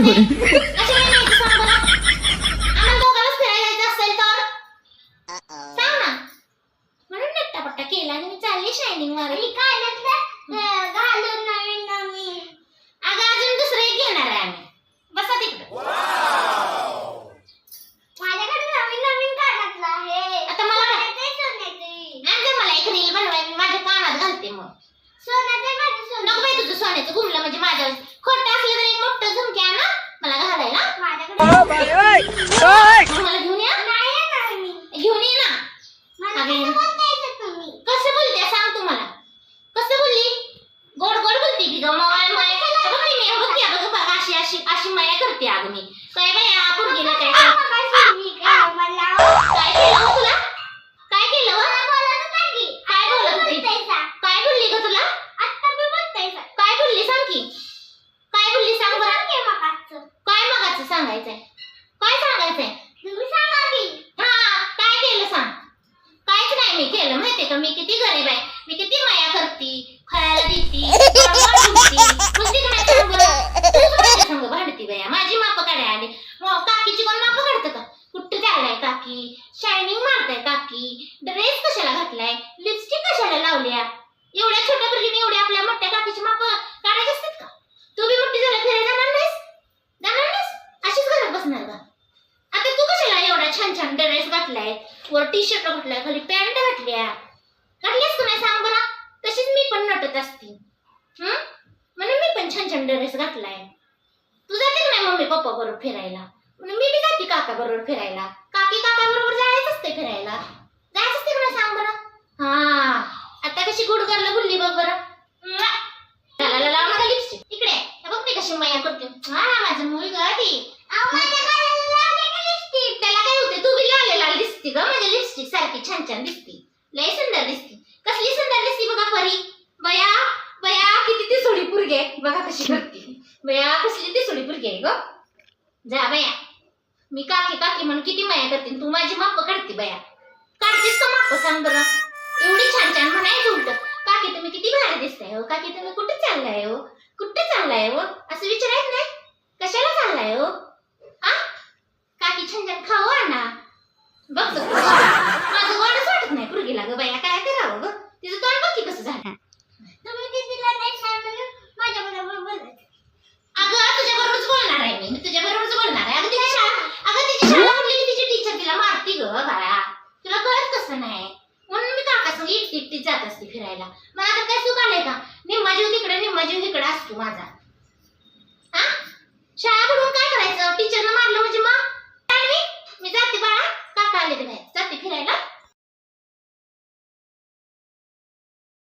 कोण येत असते कशाला न्यायचं सांग बरं आम्हाला दोघांनाच फिरायला जायचं असेल तर सांग ना म्हणून नट्टा पट्टा केला आणि मी चालली शायनिंग मारत मी कानातलं अं, घालून नवीन नवीन अगं अजून दुसरं एक घेणार आहे आम्ही बसा तिकडं माझ्याकडे नवीन नवीन कानातलं आहे आता मला काय- सोन्याचं सोन्याचं आणि मला एक रील बनवाय मी माझ्या कानात घालते मग सोन्याचं माझं नको बाई सोनं तुझं सोन्याचं घुमलं म्हणजे माझ्यावर खोटं असलं तरी एक मोठं झुमके आण ना मला घालायला माझ्याकडे मग मला घेऊन या नाही येणार मी घेऊन ये ना मला अगं. कसं बोलता येतं तुम्ही कसं बोलते सांग तू मला कसं बोलली गोड गोड बोलते की ग मय मय अगं बाई मी बघ की अगं बघ अशी अशी माया करते अगं मी. काय बाई या पोरगीला काय? केलं? हो. तुला? काय केलं हो? बोलत काय बोलत होती? बोलतायसा काय बोलली ग तुला? आत्ता मी बोलतायसा काय बोलली सांग की. काय बोलली सांग बरं? सांगे मगाचं. काय मगाचं सांगायचंय? काय सांगायचंय? तुम्ही सांगा की. हा काय केलं सांग? काहीच नाही मी केलं. माहितीये का? मी किती गरीब आहे. मी किती माया करती खायला देती बरं? तूच माझ्या संग भांडती बाया माझी माप काढाय आली मग काकीची कोण माप काढतं का? कुठं चाललाय काकी? शायनिंग मारताय काकी? ड्रेस कशाला घातलाय? लिपस्टिक कशाला लावल्या? एवढ्या छोट्या मुलीने एवढ्या आपल्या मोठ्या काकीची माप काढायची असतात का? तू बी मोठी झाल्या घरी जाणार नाहीस? जाणार नाहीस? अशीच घरात बसणार का? आता तू कशाला एवढा छान छान ड्रेस घातलाय? वर टी शर्ट घातलाय खाली पॅन्ट घातल्या? घातलीस का नाही सांग बरं? तशीच मी पण नटत असते. म्हणून मी पण छान छान ड्रेस घातलाय. तू जाते का नाही मम्मी पप्पा बरोबर फिरायला? म्हणून मी बी जाते काका बरोबर फिरायला. काकी काका बरोबर जायचं असते फिरायला. जायचं असते का सांग बरं. हा आता कशी गुडगरला बोलली बघ बरं. म्वा. ला, लाव नका लिपस्टिक इकडे बघ मी कशी माया करते. हा माझा मुलगा ती. अहो, त्याला काय होते तू बी लाल लाल ग. म्हणजे लिपस्टिक सारखी छान छान दिसते. लय सुंदर दिसते. कसली सुंदर दिसती बघा परी. बया बया किती ती सोडी पुरगी आहे. बघा कशी करते. बया कसली ती सोडी पुरगी ग. जा बया. मी काकी काकी म्हणून किती माया करते तू माझी माप काढते बया. काढतेस का माप सांग बरं? एवढी छान छान म्हणायचं उलट काकी तुम्ही किती भारी दिसताय हो. काकी तुम्ही कुठे चाललाय हो? कुठे चाललाय हो? असं विचारायचं नाही. फिरायला. मग आता काय सुख आलंय का? निम्मा जीव तिकडे निम्मा जीव असतो माझा. हा? शाळा म्हणून काय करायचं? टीचरनं मारलं म्हणजे मग?